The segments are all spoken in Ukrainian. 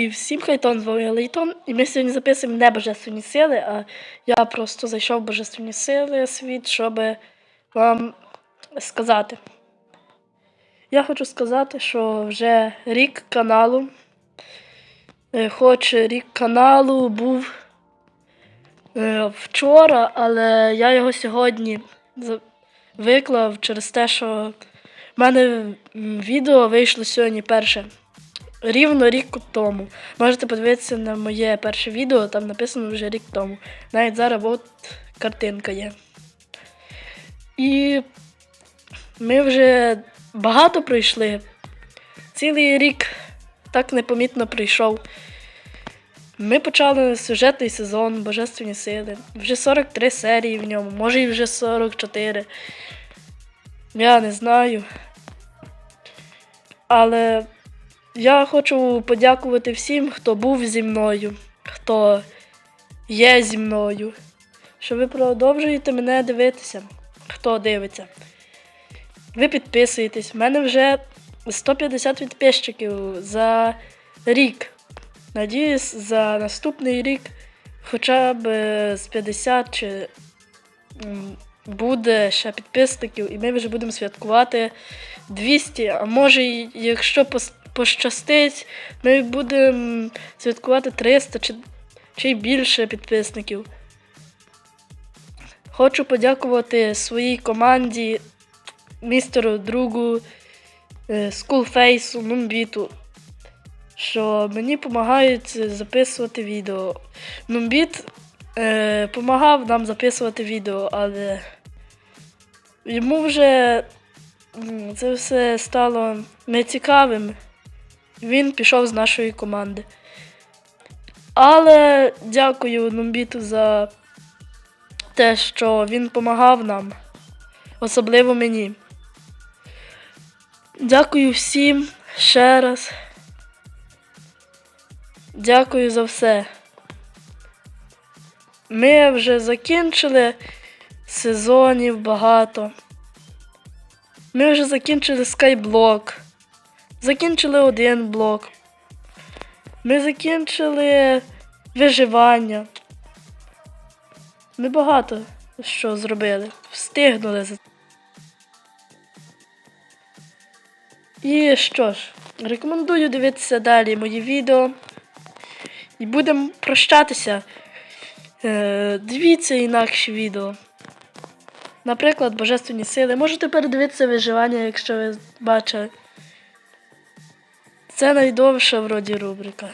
І всім хайтон з вами Лейтон. І ми сьогодні записуємо не божественні сили, а я просто зайшов в божественні сили світ, щоб вам сказати. Я хочу сказати, що вже рік каналу, е, хоч рік каналу був е, вчора, але я його сьогодні виклав через те, що в мене відео вийшло сьогодні перше. Рівно рік тому. Можете подивитися на моє перше відео, там написано вже рік тому. Навіть зараз от картинка є. І ми вже багато пройшли. Цілий рік так непомітно прийшов. Ми почали сюжетний сезон Божественні сили. Вже 43 серії в ньому, може і вже 44. Я не знаю. Але я хочу подякувати всім, хто був зі мною, хто є зі мною, що ви продовжуєте мене дивитися, хто дивиться. Ви підписуєтесь. У мене вже 150 підписчиків за рік. Надіюсь, за наступний рік хоча б з 50 чи буде ще підписників, і ми вже будемо святкувати 200, а може, якщо пощастить, ми будемо святкувати 300 чи, чи більше підписників. Хочу подякувати своїй команді, містеру другу, е, Скулфейсу, Нумбіту, що мені допомагають записувати відео. Нумбіт допомагав нам записувати відео, але йому вже це все стало нецікавим. Він пішов з нашої команди. Але дякую Нумбіту за те, що він допомагав нам, особливо мені. Дякую всім ще раз. Дякую за все. Ми вже закінчили сезонів багато. Ми вже закінчили скайблок. Закінчили один блок. Ми закінчили виживання. Ми багато що зробили. Встигнули. за- І що ж, рекомендую дивитися далі мої відео. І будемо прощатися. Е, дивіться інакші відео. Наприклад, Божественні сили. Можете передивитися виживання, якщо ви бачили. Це найдовша вроді рубрика.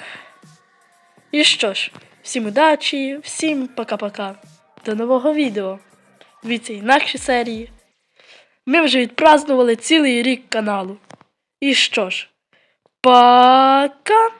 І що ж, всім удачі, всім пока-пока. До нового відео. Дивіться інакші серії. Ми вже відпразнували цілий рік каналу. І що ж, пока!